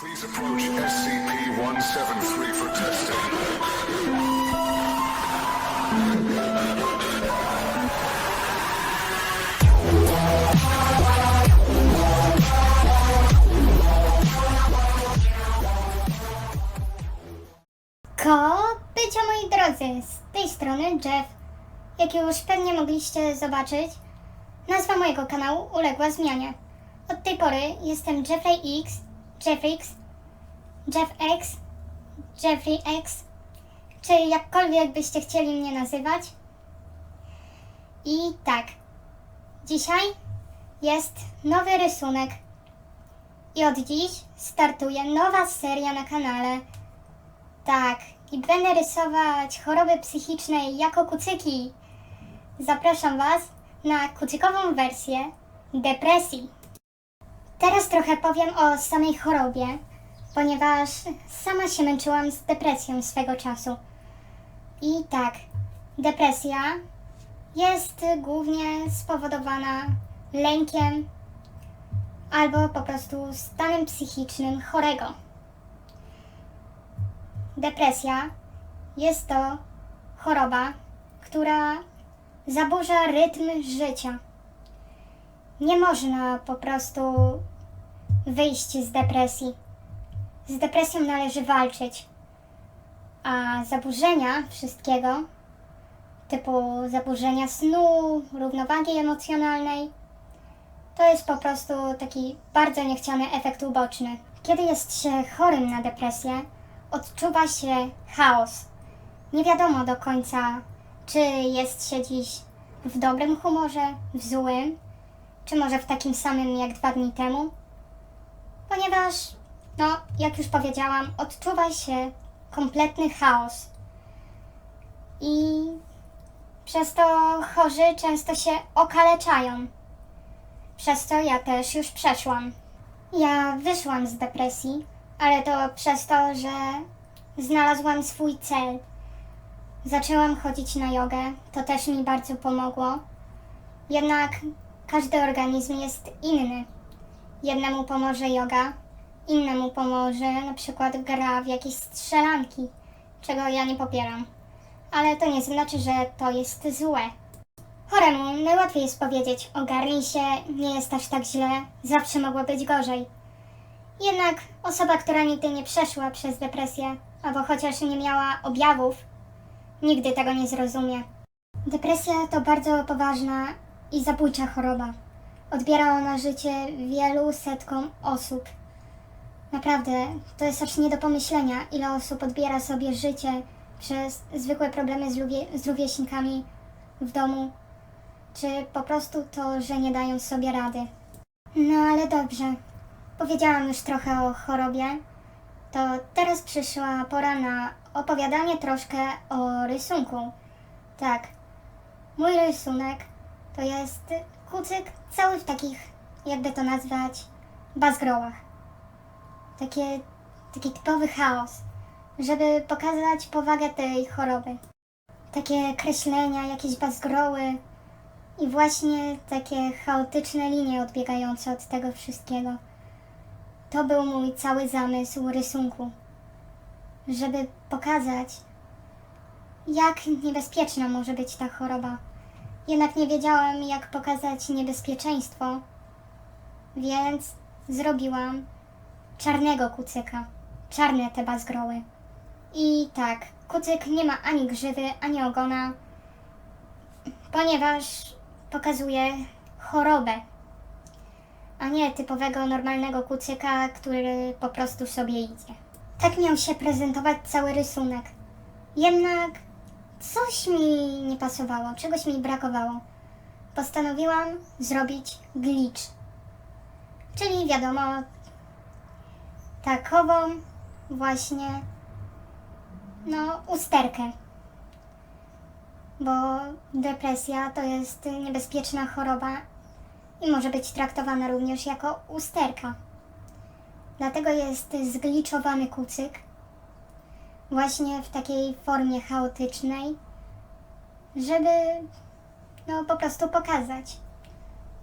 Please approach SCP-173 for testing. Kopycia moi drodzy, z tej strony Jeff. Jak już pewnie mogliście zobaczyć, nazwa mojego kanału uległa zmianie. Od tej pory jestem Jeffrey X, Jeffrix, Jeff X, Jeffrey X, czy jakkolwiek byście chcieli mnie nazywać. I tak, dzisiaj jest nowy rysunek. I od dziś startuje nowa seria na kanale. Tak, i będę rysować choroby psychiczne jako kucyki. Zapraszam Was na kucykową wersję depresji. Teraz trochę powiem o samej chorobie, ponieważ sama się męczyłam z depresją swego czasu. I tak, depresja jest głównie spowodowana lękiem albo po prostu stanem psychicznym chorego. Depresja jest to choroba, która zaburza rytm życia. Nie można po prostu wyjść z depresji. Z depresją należy walczyć. A zaburzenia wszystkiego, typu zaburzenia snu, równowagi emocjonalnej, to jest po prostu taki bardzo niechciany efekt uboczny. Kiedy jest się chorym na depresję, odczuwa się chaos. Nie wiadomo do końca, czy jest się dziś w dobrym humorze, w złym, czy może w takim samym jak dwa dni temu. Ponieważ, no, jak już powiedziałam, odczuwa się kompletny chaos. I przez to chorzy często się okaleczają. Przez co ja też już przeszłam. Ja wyszłam z depresji, ale to przez to, że znalazłam swój cel. Zaczęłam chodzić na jogę, to też mi bardzo pomogło. Jednak każdy organizm jest inny. Jednemu pomoże yoga, innemu pomoże na przykład gra w jakieś strzelanki, czego ja nie popieram. Ale to nie znaczy, że to jest złe. Choremu najłatwiej jest powiedzieć, ogarnij się, nie jest aż tak źle, zawsze mogło być gorzej. Jednak osoba, która nigdy nie przeszła przez depresję, albo chociaż nie miała objawów, nigdy tego nie zrozumie. Depresja to bardzo poważna i zabójcza choroba. Odbiera ona życie wielu setkom osób. Naprawdę, to jest aż nie do pomyślenia, ile osób odbiera sobie życie przez zwykłe problemy z, z rówieśnikami w domu, czy po prostu to, że nie dają sobie rady. No ale dobrze, Powiedziałam już trochę o chorobie, to teraz przyszła pora na opowiadanie troszkę o rysunku. Tak, mój rysunek to jest kucyk cały w takich, jakby to nazwać, bazgrołach. Takie, taki typowy chaos, żeby pokazać powagę tej choroby. Takie kreślenia, jakieś bazgroły i właśnie takie chaotyczne linie odbiegające od tego wszystkiego. To był mój cały zamysł rysunku, żeby pokazać, jak niebezpieczna może być ta choroba. Jednak nie wiedziałam, jak pokazać niebezpieczeństwo, więc zrobiłam czarnego kucyka, czarne te bazgroły. I tak, kucyk nie ma ani grzywy, ani ogona, ponieważ pokazuje chorobę, a nie typowego normalnego kucyka, który po prostu sobie idzie. Tak miał się prezentować cały rysunek. Jednak coś mi nie pasowało, czegoś mi brakowało. Postanowiłam zrobić glitch. Czyli wiadomo, takową właśnie, no, usterkę. Bo depresja to jest niebezpieczna choroba i może być traktowana również jako usterka. Dlatego jest zgliczowany kucyk właśnie w takiej formie chaotycznej, żeby no po prostu pokazać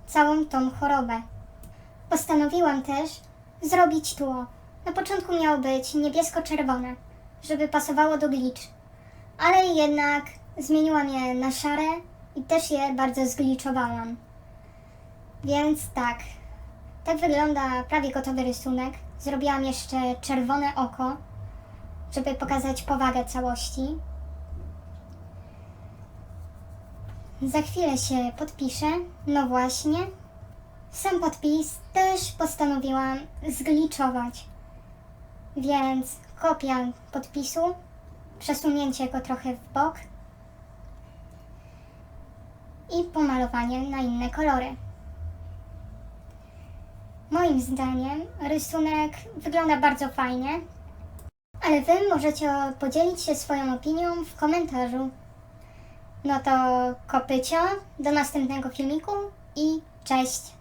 całą tą chorobę. Postanowiłam też zrobić tło, Na początku miało być niebiesko-czerwone, żeby pasowało do glitch, ale jednak zmieniłam je na szare i też je bardzo zgliczowałam. Więc tak, tak wygląda prawie gotowy rysunek. Zrobiłam jeszcze czerwone oko, żeby pokazać powagę całości. Za chwilę się podpiszę. No właśnie. Sam podpis też postanowiłam zgliczować. Więc kopia podpisu, przesunięcie go trochę w bok i pomalowanie na inne kolory. Moim zdaniem rysunek wygląda bardzo fajnie, ale Wy możecie podzielić się swoją opinią w komentarzu. No to kopycio, do następnego filmiku i cześć!